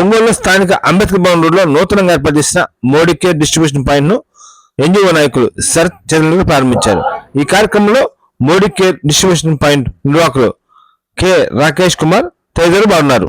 ఒంగోలు స్థానిక అంబేద్కర్ భవన్ రోడ్లో నూతనంగా ఏర్పాటు చేసిన మోడీ కేర్ డిస్ట్రిబ్యూషన్ పాయింట్ను ఎన్జిఓ నాయకులు శరత్ చంద్రులు ప్రారంభించారు. ఈ కార్యక్రమంలో మోడీ కేర్ డిస్ట్రిబ్యూషన్ పాయింట్ నిర్వాహకులు కె రాకేష్ కుమార్ తదితరులు బాగున్నారు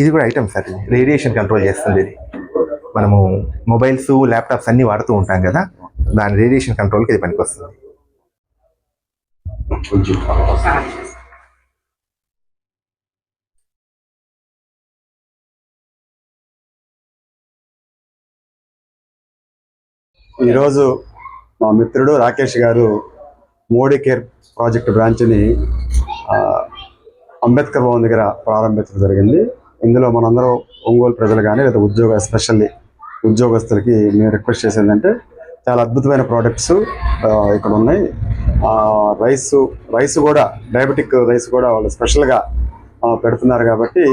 ఇది కూడా ఐటమ్? సార్. రేడియేషన్ కంట్రోల్ చేస్తుంది. ఇది మనము మొబైల్స్ ల్యాప్టాప్స్ అన్ని వాడుతూ ఉంటాం కదా. దాని రేడియేషన్ కంట్రోల్కి ఇది పనికొస్తుంది. ఈరోజు మా మిత్రుడు రాకేష్ గారు మోడీ కేర్ ప్రాజెక్ట్ బ్రాంచ్ని అంబేద్కర్ భవన్ దగ్గర ప్రారంభించడం జరిగింది. ఇందులో మనందరూ ఒంగోలు ప్రజలు కానీ లేదా ఉద్యోగ ఎస్పెషల్లీ ఉద్యోగస్తులకి మేము రిక్వెస్ట్ చేసేది అంటే చాలా అద్భుతమైన ప్రోడక్ట్స్ ఇక్కడ ఉన్నాయి. రైసు రైస్ రైస్ కూడా డయాబెటిక్ రైస్ కూడా వాళ్ళు స్పెషల్గా పెడుతున్నారు కాబట్టి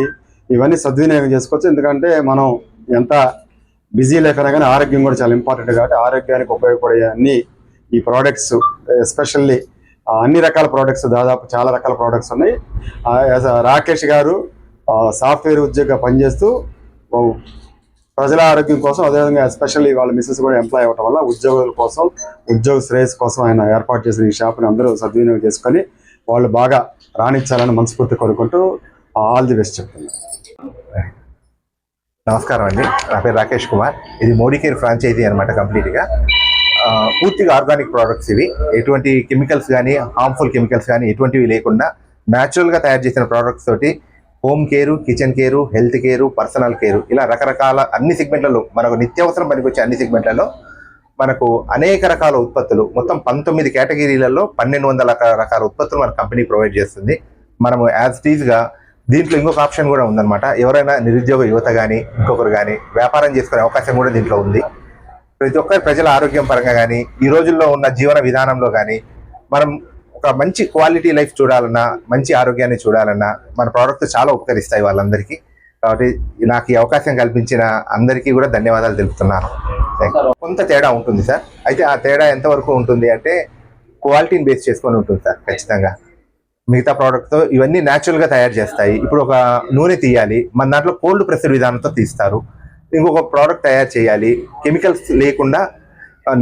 ఇవన్నీ సద్వినియోగం చేసుకోవచ్చు. ఎందుకంటే మనం ఎంత బిజీ లైఫ్ అయినా కానీ ఆరోగ్యం కూడా చాలా ఇంపార్టెంట్ కాబట్టి ఆరోగ్యానికి ఉపయోగపడే అన్ని ఈ ప్రోడక్ట్స్ ఎస్పెషల్లీ అన్ని రకాల ప్రోడక్ట్స్ దాదాపు చాలా రకాల ప్రోడక్ట్స్ ఉన్నాయి. రాకేష్ గారు సాఫ్ట్వేర్ ఉద్యోగ పనిచేస్తూ ప్రజల ఆరోగ్యం కోసం అదేవిధంగా ఎస్పెషల్లీ వాళ్ళ మిస్సెస్ కూడా ఎంప్లాయ్ అవ్వటం వల్ల ఉద్యోగుల కోసం ఉద్యోగ శ్రేయస్ కోసం ఆయన ఏర్పాటు చేసిన ఈ షాప్ని అందరూ సద్వినియోగం చేసుకొని వాళ్ళు బాగా రాణించాలని మనస్ఫూర్తి కోరుకుంటూ ఆల్ ది బెస్ట్ చెప్తున్నాను నమస్కారం అండి. నా పేరు రాకేష్ కుమార్. ఇది మోడీ కేర్ ఫ్రాంచైజీ అనమాట కంప్లీట్గా. పూర్తిగా ఆర్గానిక్ ప్రోడక్ట్స్ ఇవి. ఎటువంటి కెమికల్స్ కానీ హార్మ్ఫుల్ కెమికల్స్ కానీ ఎటువంటివి లేకుండా న్యాచురల్గా తయారు చేసిన ప్రోడక్ట్స్ తోటి home care kitchen care health care personal care ఇలా రకరకాల అన్ని సెగ్మెంట్లలో మనకు నిత్యావసరం పనికొచ్చే అన్ని సెగ్మెంట్లలో మనకు అనేక రకాల ఉత్పత్తులు మొత్తం పంతొమ్మిది కేటగిరీలలో పన్నెండు వందల రక- రకాల ఉత్పత్తులు మన కంపెనీ ప్రొవైడ్ చేస్తుంది. మనము యాజ్ టీజ్గా దీంట్లో ఇంకొక ఆప్షన్ కూడా ఉందన్నమాట. ఎవరైనా నిరుద్యోగ యువత కానీ ఇంకొకరు కానీ వ్యాపారం చేసుకునే అవకాశం కూడా దీంట్లో ఉంది. ప్రతి ఒక్కరి ప్రజల ఆరోగ్యం పరంగా కానీ ఈ రోజుల్లో ఉన్న జీవన విధానంలో కానీ మనం ఒక మంచి క్వాలిటీ లైఫ్ చూడాలన్నా మంచి ఆరోగ్యాన్ని చూడాలన్నా మన ప్రోడక్ట్ చాలా ఉపకరిస్తాయి వాళ్ళందరికీ. కాబట్టి నాకు ఈ అవకాశం కల్పించిన అందరికీ కూడా ధన్యవాదాలు తెలుపుతున్నాను. కొంత తేడా ఉంటుంది సార్. అయితే ఆ తేడా ఎంతవరకు ఉంటుంది అంటే క్వాలిటీని బేస్ చేసుకొని ఉంటుంది సార్ ఖచ్చితంగా. మిగతా ప్రోడక్ట్తో ఇవన్నీ న్యాచురల్గా తయారు చేస్తాయి. ఇప్పుడు ఒక నూనె తీయాలి. మన దాంట్లో కోల్డ్ ప్రెషర్ విధానంతో తీస్తారు. ఇంకొక ప్రోడక్ట్ తయారు చేయాలి. కెమికల్స్ లేకుండా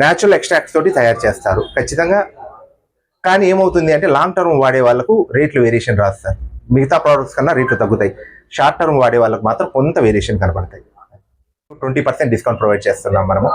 న్యాచురల్ ఎక్స్ట్రాక్ట్స్ తోటి తయారు చేస్తారు. ఖచ్చితంగా. కానీ ఏమవుతుంది అంటే లాంగ్ టర్మ్ వాడే వాళ్ళకు రేట్లు వేరియేషన్ రాస్తారు మిగతా ప్రోడక్ట్స్ కన్నా రేట్లు తగ్గుతాయి. షార్ట్ టర్మ్ వాడే వాళ్ళకి మాత్రం కొంత వేరియేషన్ కనబడతాయి ట్వంటీ పర్సెంట్ డిస్కౌంట్ ప్రొవైడ్ చేస్తున్నాం మనము.